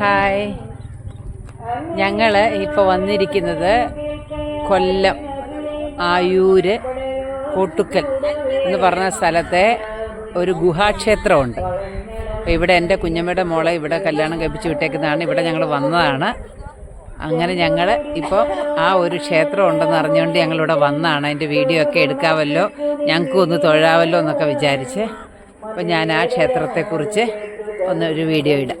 Hi. ഞങ്ങൾ ഇപ്പോൾ വന്നിരിക്കുന്നത് കൊല്ലം ആയൂര് കോട്ടുക്കൽ എന്ന് പറഞ്ഞ സ്ഥലത്തെ ഒരു ഗുഹാക്ഷേത്രമുണ്ട്. അപ്പോൾ ഇവിടെ എന്റെ കുഞ്ഞമ്മയുടെ മോളെ ഇവിടെ കല്യാണം കഴിപ്പിച്ച് വിട്ടേക്കുന്നതാണ്. ഇവിടെ ഞങ്ങൾ വന്നതാണ്. അങ്ങനെ ഞങ്ങൾ ഇപ്പോൾ ആ ഒരു ക്ഷേത്രം ഉണ്ടെന്ന് അറിഞ്ഞുകൊണ്ട് ഞങ്ങളിവിടെ വന്നതാണ് അതിന്റെ വീഡിയോ ഒക്കെ എടുക്കാമല്ലോ ഞങ്ങൾക്കും ഒന്ന് തൊഴാമല്ലോ എന്നൊക്കെ വിചാരിച്ച്. അപ്പോൾ ഞാൻ ആ ക്ഷേത്രത്തെക്കുറിച്ച് ഒന്ന് ഒരു വീഡിയോ ഇടാം.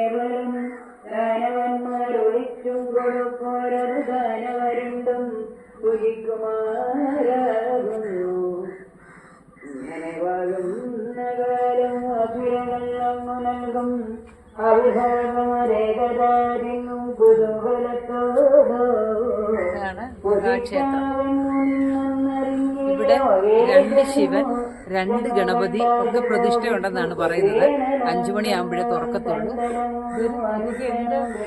ഇതാണ് ഗുഹാക്ഷേത്രം ഇവിടെ രണ്ട് ശിവൻ രണ്ട് ഗണപതി ഒക്കെ പ്രതിഷ്ഠയുണ്ടെന്നാണ് പറയുന്നത്. അഞ്ചു മണിയാകുമ്പോഴേ തുറക്കത്തുള്ളൂ.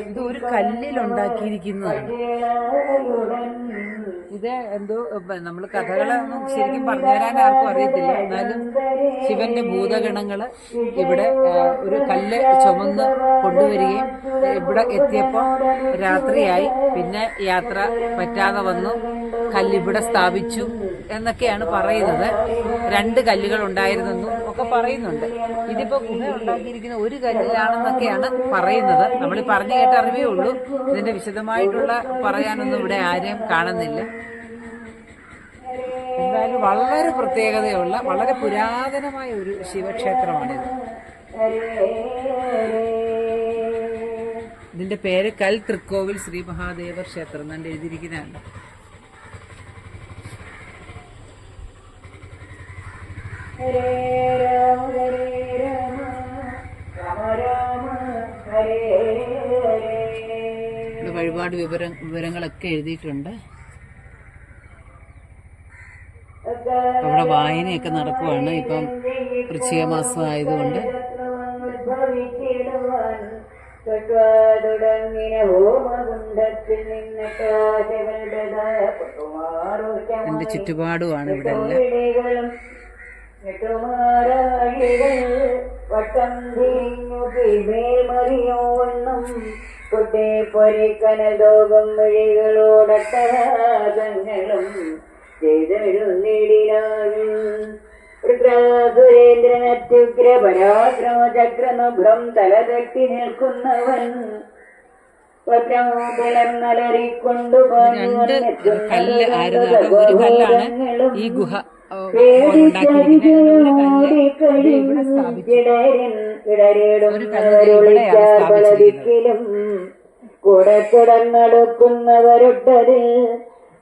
ഇത് ഒരു കല്ലിലുണ്ടാക്കിയിരിക്കുന്നതാണ് ഇത് എന്തോ നമ്മൾ കഥകളൊന്നും ശരിക്കും പറഞ്ഞുതരാൻ ആർക്കും അറിയത്തില്ല. എന്നാലും ശിവന്റെ ഭൂതഗണങ്ങൾ ഇവിടെ ഒരു കല്ല് ചുമന്ന് കൊണ്ടുവരികയും ഇവിടെ എത്തിയപ്പോൾ രാത്രിയായി. പിന്നെ യാത്ര പറ്റാതെ വന്നു. കല്ലിവിടെ സ്ഥാപിച്ചു എന്നൊക്കെയാണ് പറയുന്നത്. രണ്ട് കല്ലുകൾ ഉണ്ടായിരുന്നെന്നും ഒക്കെ പറയുന്നുണ്ട്. ഇതിപ്പോ ഗുഹ ഉണ്ടാക്കിയിരിക്കുന്ന ഒരു കല്ലിലാണെന്നൊക്കെയാണ് പറയുന്നത്. നമ്മൾ പറഞ്ഞു കേട്ട അറിവേ ഉള്ളൂ. ഇതിന്റെ വിശദമായിട്ടുള്ള പറയാനൊന്നും ഇവിടെ ആരെയും കാണുന്നില്ല. എന്തായാലും വളരെ പ്രത്യേകതയുള്ള വളരെ പുരാതനമായ ഒരു ശിവക്ഷേത്രമാണിത്. ഇതിന്റെ പേര് കൽ തൃക്കോവിൽ ശ്രീ മഹാദേവ ക്ഷേത്രം എന്നാണ് എഴുതിയിരിക്കുന്നതാണ് ഹരേ രാമ ഹരേ രാമ രാമ രാമ ഹരേ ഹരേ ഇവിടെ വഴിപാട് വിവരം വിവരങ്ങളൊക്കെ എഴുതിയിട്ടുണ്ട് അവിടെ വായനയൊക്കെ നടക്കുവാണ് ഇപ്പം വൃശ്ചിക മാസം ആയതുകൊണ്ട് എന്റെ ചുറ്റുപാടുമാണ് ഇവിടെ എല്ലാം വിളികളും െട്ടുമാരാളികൾ വട്ടം തിരിഞ്ഞു ചെയ്തെഴുന്നിടിനാകും അത്യുഗ്ര പരാക്രമ തല തലതട്ടി നിൽക്കുന്നവൻ രണ്ട് കല്ല് ആയിരുന്നു ഒരു കല്ലാണ് ഈ ഗുഹ കൂടെ കിടന്നടുക്കുന്നവരൊട്ടതിൽ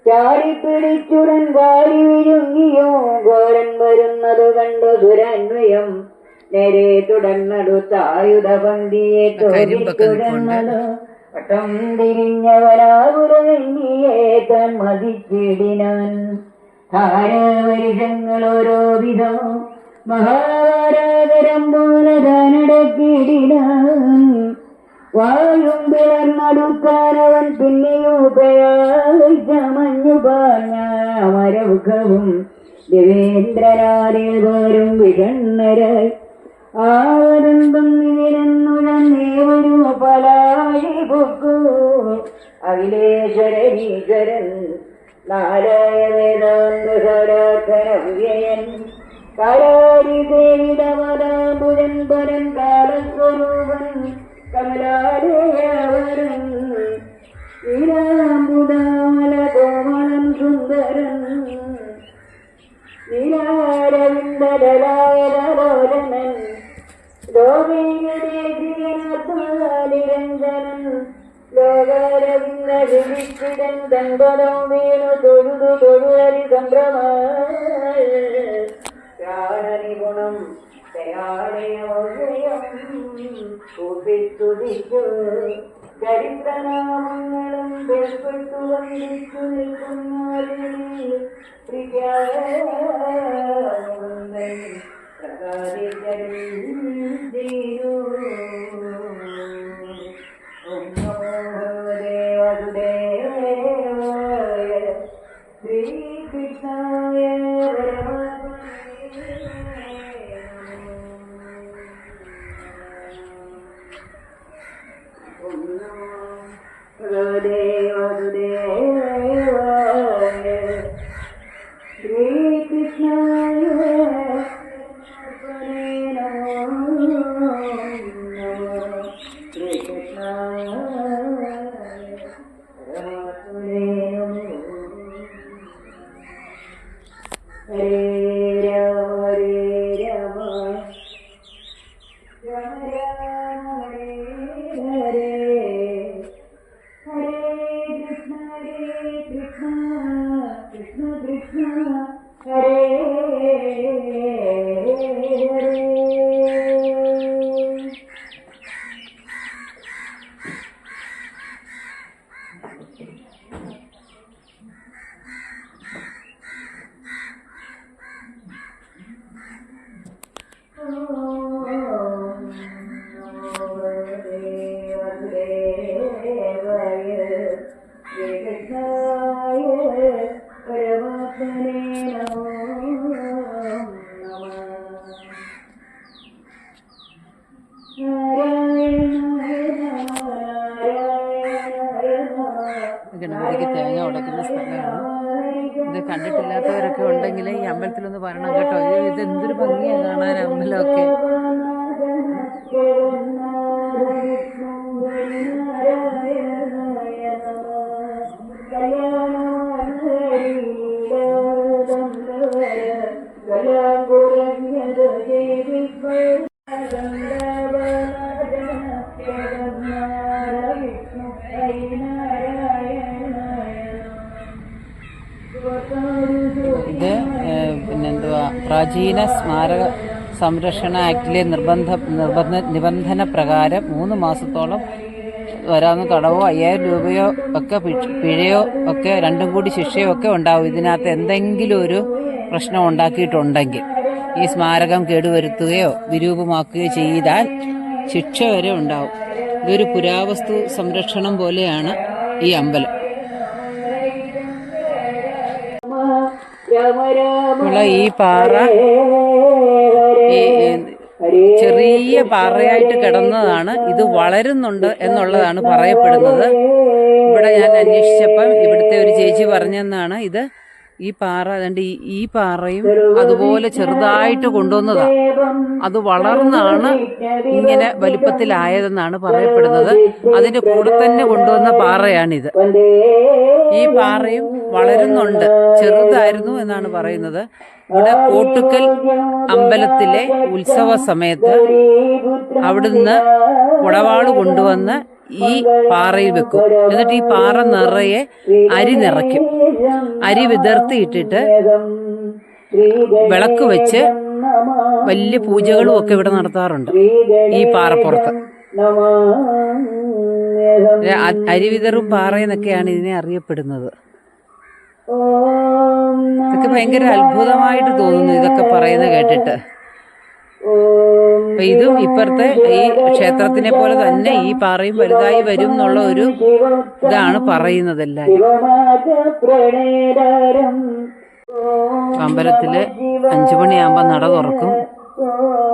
ചാടിപ്പിടിച്ചുടൻ വാരി വിഴുങ്ങിയോ ഘോരൻ വരുന്നത് കണ്ടു ദുരന്വയം. നേരെ തുടർന്നടുത്തായുധപന്തിയെ നിൽപ്പുണ്ട്. വട്ടം തിരിഞ്ഞവരാകുരങ്ങിയെ താൻ മതിച്ചിടിനാൻ. ധാരാവരിഷങ്ങൾ ഓരോ വിധം മഹാരാഗരം പോലെ താനടക്കിടിനാൻ വായും പിളർന്നടുക്കാനവൻ പിന്നെയൂപ്പയായി ചമഞ്ഞു പാഞ്ഞാമരമുഖവും ദേവേന്ദ്രനാരിൽ പോരും വിഷണ്ണരായി ആവരന്തം നിരന്നുഴന്നേവരു പലായി പൊക്കു. അഖിലേശ്വരനീശ്വരൻ നാരായ വേദാന്തരാധനവ്യയൻ കാലാരി ദേവിതമതാംബുജൻ പരൻ കാലസ്വരൂപൻ കമലാലയവരൻ. നീലാംബുദാമല കോമളൻ സുന്ദരൻ. നീലാരവിന്ദലായതലോചനൻ ലോകേന്ദ്രനാത്മാലിരഞ്ജനൻ ലോകാരവിന്ദ വിധിഷ്ഠിതൻ തൻപദം വീണു തൊഴുതു തൊഴുവരി സംഭ്രമായി ജ്ഞാനനിഗുണം ദയാലയം ദേവസുദേവായ ശ്രീകൃഷ്ണായ ശ്രീകൃഷ്ണായ ഹരേ രാമ ഇത് കണ്ടിട്ടില്ലാത്തവരൊക്കെ ഉണ്ടെങ്കിൽ ഈ അമ്പലത്തിലൊന്ന് വരണം കേട്ടോ ഇത് എന്തൊരു ഭംഗിയാണ് കാണാൻ അമ്പലമൊക്കെ പ്രാചീന സ്മാരക സംരക്ഷണ ആക്ടിലെ നിർബന്ധ നിർബന്ധ നിബന്ധന പ്രകാരം മൂന്ന് മാസത്തോളം വരാവുന്ന തടവോ അയ്യായിരം രൂപയോ ഒക്കെ പിഴയോ ഒക്കെ രണ്ടും കൂടി ശിക്ഷയോ ഒക്കെ ഉണ്ടാവും. ഇതിനകത്ത് എന്തെങ്കിലും ഒരു പ്രശ്നം ഉണ്ടാക്കിയിട്ടുണ്ടെങ്കിൽ ഈ സ്മാരകം കേടുവരുത്തുകയോ വിരൂപമാക്കുകയോ ചെയ്താൽ ശിക്ഷ വരെ ഉണ്ടാവും. ഇതൊരു പുരാവസ്തു സംരക്ഷണം പോലെയാണ് ഈ അമ്പലം. ഉള്ള ഈ പാറ ചെറിയ പാറയായിട്ട് കിടന്നതാണ്. ഇത് വളരുന്നുണ്ട് എന്നുള്ളതാണ് പറയപ്പെടുന്നത്. ഇവിടെ ഞാൻ അന്വേഷിച്ചപ്പം ഇവിടുത്തെ ഒരു ചേച്ചി പറഞ്ഞെന്നാണ്. ഇത് ഈ പാറ അതുകൊണ്ട് ഈ ഈ പാറയും അതുപോലെ ചെറുതായിട്ട് കൊണ്ടുവന്നതാണ് അത് വളർന്നാണ് ഇങ്ങനെ വലിപ്പത്തിലായതെന്നാണ് പറയപ്പെടുന്നത്. അതിന്റെ കൂടെ തന്നെ കൊണ്ടുവന്ന പാറയാണിത്. ഈ പാറയും വളരുന്നുണ്ട്. ചെറുതായിരുന്നു എന്നാണ് പറയുന്നത്. ഇവിടെ കോട്ടുക്കൽ അമ്പലത്തിലെ ഉത്സവ സമയത്ത് അവിടുന്ന് കുടവാൾ കൊണ്ടുവന്ന് ഈ പാറയിൽ വെക്കും. എന്നിട്ട് ഈ പാറ നിറയെ അരി നിറയ്ക്കും. അരി വിതർത്തിയിട്ടിട്ട് വിളക്ക് വെച്ച് വലിയ പൂജകളും ഒക്കെ ഇവിടെ നടത്താറുണ്ട് ഈ പാറപ്പുറത്ത്. അരിവിതറും പാറയെന്നൊക്കെയാണ് ഇതിനെ അറിയപ്പെടുന്നത്. ഇതൊക്കെ ഭയങ്കര അത്ഭുതമായിട്ട് തോന്നുന്നു ഇതൊക്കെ പറയുന്നത് കേട്ടിട്ട്. അപ്പൊ ഇതും ഇപ്പുറത്തെ ഈ ക്ഷേത്രത്തിനെ പോലെ തന്നെ ഈ പാറയും വലുതായി വരും എന്നുള്ള ഒരു ഇതാണ് പറയുന്നത് എല്ലാവരും. അമ്പലത്തിൽ അഞ്ചു മണിയാകുമ്പോ നട തുറക്കും.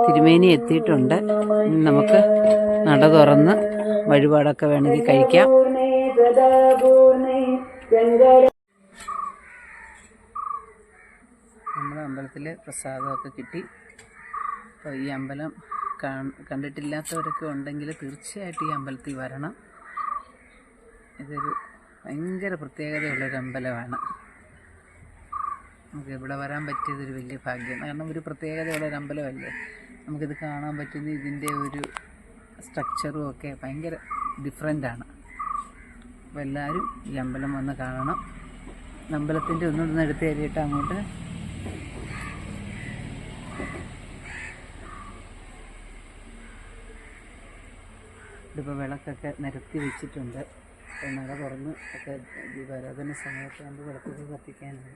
തിരുമേനി എത്തിയിട്ടുണ്ട്. നമുക്ക് നട തുറന്ന് വഴിപാടൊക്കെ വേണമെങ്കിൽ കഴിക്കാം. അമ്പലത്തിൽ പ്രസാദമൊക്കെ കിട്ടി. അപ്പോൾ ഈ അമ്പലം കാണ് കണ്ടിട്ടില്ലാത്തവരൊക്കെ ഉണ്ടെങ്കിൽ തീർച്ചയായിട്ടും ഈ അമ്പലത്തിൽ വരണം. ഇതൊരു ഭയങ്കര പ്രത്യേകതയുള്ളൊരു അമ്പലമാണ്. നമുക്ക് ഇവിടെ വരാൻ പറ്റിയതൊരു വലിയ ഭാഗ്യം. കാരണം ഒരു പ്രത്യേകതയുള്ളൊരു അമ്പലമല്ലേ? നമുക്കിത് കാണാൻ പറ്റുന്ന ഇതിന്റെ ഒരു സ്ട്രക്ചറും ഒക്കെ ഭയങ്കര ഡിഫറെന്റാണ് അപ്പോൾ എല്ലാവരും ഈ അമ്പലം വന്ന് കാണണം. അമ്പലത്തിന്റെ ഒന്ന് എടുത്ത് കയറിയിട്ട് അങ്ങോട്ട് ഇതിപ്പോൾ വിളക്കൊക്കെ നിരത്തി വെച്ചിട്ടുണ്ട്. മഴ തുറന്ന് ഒക്കെ ദീപാരാധന സമയത്ത് നമ്മൾ വിളക്കൊക്കെ കത്തിക്കാനാണ്.